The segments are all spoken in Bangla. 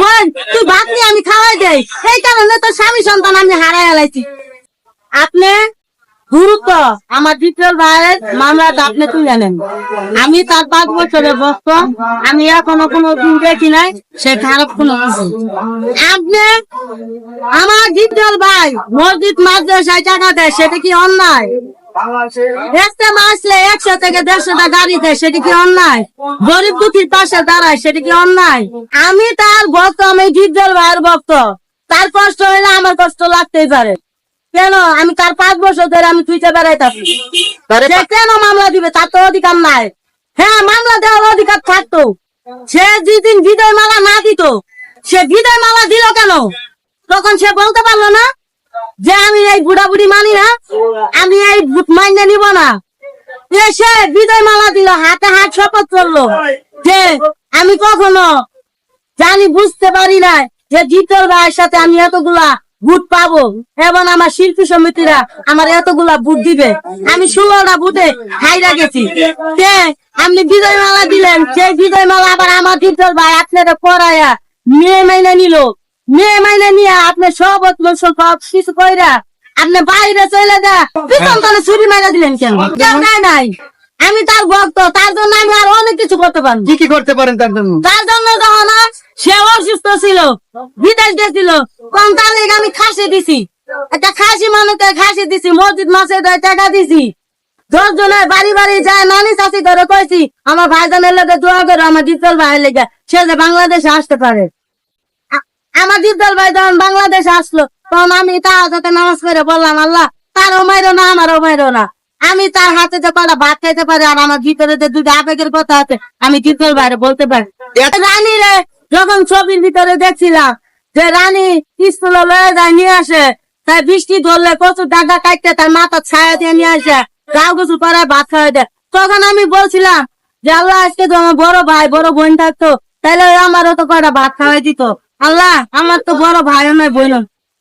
বোন তুই ভাত নিয়ে আমি খাওয়াই দেই। এই কারণে তো স্বামী সন্তান আমি হারাই আলাইছি। আপনি গুরুত্ব আমার দ্বিতীয় ভাইয়ের মামলাটা আপনি তুলে নেন আমি তার পাঁচ বছরের বস্ত আমি এখনও কোনো দিন দেখি নাই সে খারাপ কোনো কিছু। আপনি আমার দ্বিতীয় ভাই মসজিদ মাদ্রাসায় টাকা দেয় সেটা কি অন্যায়? একটা মাসলে একশো থেকে দেড়শোটা গাড়ি দেয় সেটা কি অন্যায়? গরিব দুঃখীর পাশে দাঁড়ায় সেটা কি অন্যায়? আমি তার ভক্ত আমি জিদ্দার ভাইয়ের ভক্ত। তার কষ্ট হইলে আমার কষ্ট লাগতেই পারে। কেন? আমি তার পাঁচ বছর ধরে আমি তুইতে বেড়াইতাছি। কেন মামলা দিবে? তার তো অধিকার নাই। হ্যাঁ মামলা দেওয়ার অধিকার থাকতো। সে যেদিন বিদায় মালা না দিত সে বিদায় মালা দিল কেন? তখন সে বলতে পারল না যে আমি এই বুড়া বুড়ি মানি না, আমি এই ভূত মাইনে নিব না। এ সে বিদায় মালা দিল, হাতে হাত শপথ করল যে আমি কখনো জানি, বুঝতে পারি না যে জিতল ভাইয়ের সাথে আমি এতগুলা বুট পাবো। এবং আমার শিল্পী সমিতিরা আমার এতগুলা বুট দিবে। আমি ষোলোটা বুটে হাইরা গেছি। আপনি বিজয় মালা দিলেন। সেই বিজয় মালা আবার আমার জিতল ভাই আপনারা পড়াইয়া মেয়ে মাইনে নিল। মেয়ে মাইনে নিয়ে আপনি সব সব কিছু কইরা আপনি বাইরে চলে যা। পিছন তলে ছুরি মাইরা দিলেন কেন? কেউ নাই নাই। আমি তার ভক্ত তার জন্য আমি আর অনেক কিছু করতে পারব। কি কি করতে পারেন তার জন্য? তার জন্য সে অসুস্থ ছিল বিদেশ গেছিল কোন তার আমি খাসি দিছি। একটা খাসি মানুষকে খাসি দিছি মসজিদ মাসে টাকা দিছি। দশ জনের বাড়ি বাড়ি যায় নানি চাষি করে কইছি আমার ভাইজানের লেগে দোয়া করে আমার ডিপজল ভাইয়ের লেগে সে যে বাংলাদেশে আসতে পারে। আমার ডিপজল ভাই যখন বাংলাদেশে আসলো তখন আমি তার হাতে নামাজ করে বললাম আল্লাহ তারও মাইরো না আমারও মাইরো না। আমি তার হাতে যে কটা ভাত খাইতে পারি আর আমার ভিতরে যে দুটো আবেগের কথা আছে আমি ডিপজল ভাইরে বলতে পারি। রানী রে যখন ছবির ভিতরে দেখছিলাম যে রানী স্কুলে লয়ে যায় নিয়ে আসে তাই বৃষ্টি ধরলে প্রচুর ডাকা কাটতে তার মাথা ছায়া দিয়ে নিয়ে আসে গাও কিছু করে ভাত খাওয়াই দেয়। তখন আমি বলছিলাম যে আল্লাহ আজকে তো আমার বড় ভাই বড় বোন থাকতো তাহলে আমারও তো কটা ভাত খাওয়াই দিত। আল্লাহ আমার তো বড় ভাই নয় বোন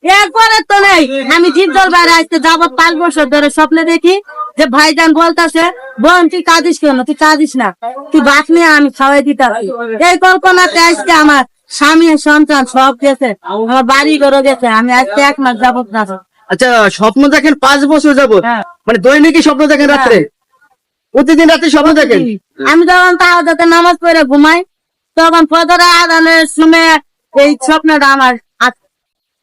এরপরে তো নেই। আমি জিদ্দল বাইরে আসতে যাব পাঁচ বছর ধরে স্বপ্নে দেখি যে ভাইজান বলতেছে বোন তুই কাঁদিস কেন? তুই কাঁদিস না। তুই ভাত নিয়ে আমি খাওয়াই দিতাম। এই কল্পনাতে আজকে আমার স্বামী সন্তান সব গেছে। আমার বাড়ি ঘরও গেছে। আমি আজকে এক মাস যাবত না আচ্ছা স্বপ্ন দেখেন পাঁচ বছর যাবত হ্যাঁ। মানে দৈনিকই স্বপ্ন দেখেন রাত্রে? প্রতিদিন রাতে স্বপ্ন দেখেন? আমি যখন তাহাতে নামাজ পড়ে ঘুমাই তখন ফজরে আদানের সময় এই স্বপ্নটা আমার।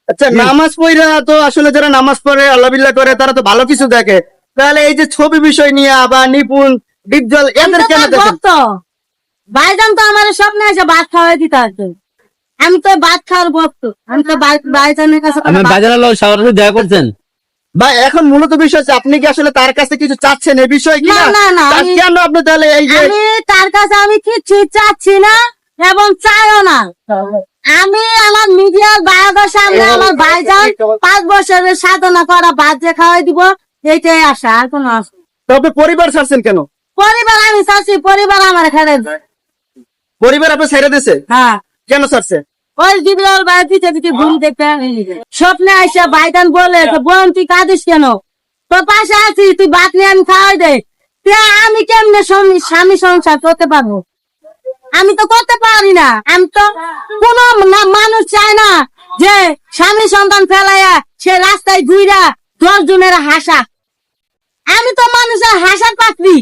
আচ্ছা নামাজ পড়া তো আসলে যারা নামাজ পড়ে আল্লাহ করে তারা তো ভালো কিছু দেখে। তাহলে এই যে ছবি বিষয় নিয়ে আবার নিপুণ ডিপজল এদের কেন দেখেন ভাইজান তো আমার স্বপ্নে এসে ভাত খাওয়াই দিতে আসবে আমি তো ভাত খাওয়ার ভক্ত আমি তো ভাইজানের কাছে আমি লোক সরাসরি দেখা করছেন? বা এখন মূলত বিষয় হচ্ছে আপনি কি আসলে তার কাছে কিছু চাচ্ছেন এই বিষয় কি না, না না, কেন আপনি তাহলে এই যে আমি তার কাছে আমি কিছু চাচ্ছি না। এবং চাইও না। আমি আমার মিডিয়ার বায়োদের সামনে আমার ভাইজান পাঁচ বছরের সাধনা করা ভাত যে খাওয়াই দিব এইটাই আশা আর কোনো আশা তবে পরিবার ছাড়ছেন কেন? পরিবার আমি চাচ্ছি পরিবার আমার খেলে পরিবার আপনি ছেড়ে দিছে? হ্যাঁ। কেন ছাড়ছে? ওই ঘুম দেখতে স্বপ্নে আইসা ভাইজান বলে যে, বোন তুই কাঁদিস কেন? তোর পাশে আছি তুই ভাত নিয়ে আমি খাওয়াই দে। আমি কেমনে স্বামী স্বামী সংসার করতে পারব? আমি তো করতে পারি না। আমি তো কোন মানুষ চায় না যে স্বামী সন্তান ফেলাইয়া সে রাস্তায় ঘুইরা দশ জনের হাসা। আমি তো মানুষের হাসার পাত্রী।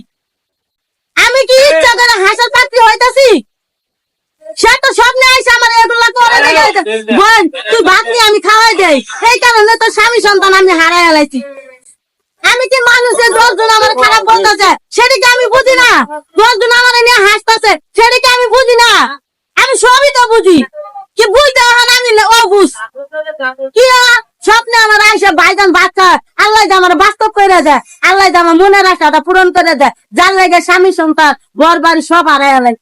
আমি কি ইচ্ছা করে হাসার পাত্রী হইতাছি? সে তো স্বপ্নে আইসা আমার এগুলা করে বোন তুই ভাত নিয়ে আমি খাওয়াই দেই। এই কারণে তো স্বামী সন্তান আমি হারাই আলাইছি। আমি কি মানুষের দশজন আমার খারাপ বলতেছে? সেটাকে আমি বুঝি না? দশজন আমার ভাইজান বাচ্চা, আল্লাহ আমার বাস্তব করে দেয়, আল্লাহ আমার মনের আশাটা পূরণ করে দেয়, যার লাগে স্বামী সন্তান ঘর বাড়ি সব আলাই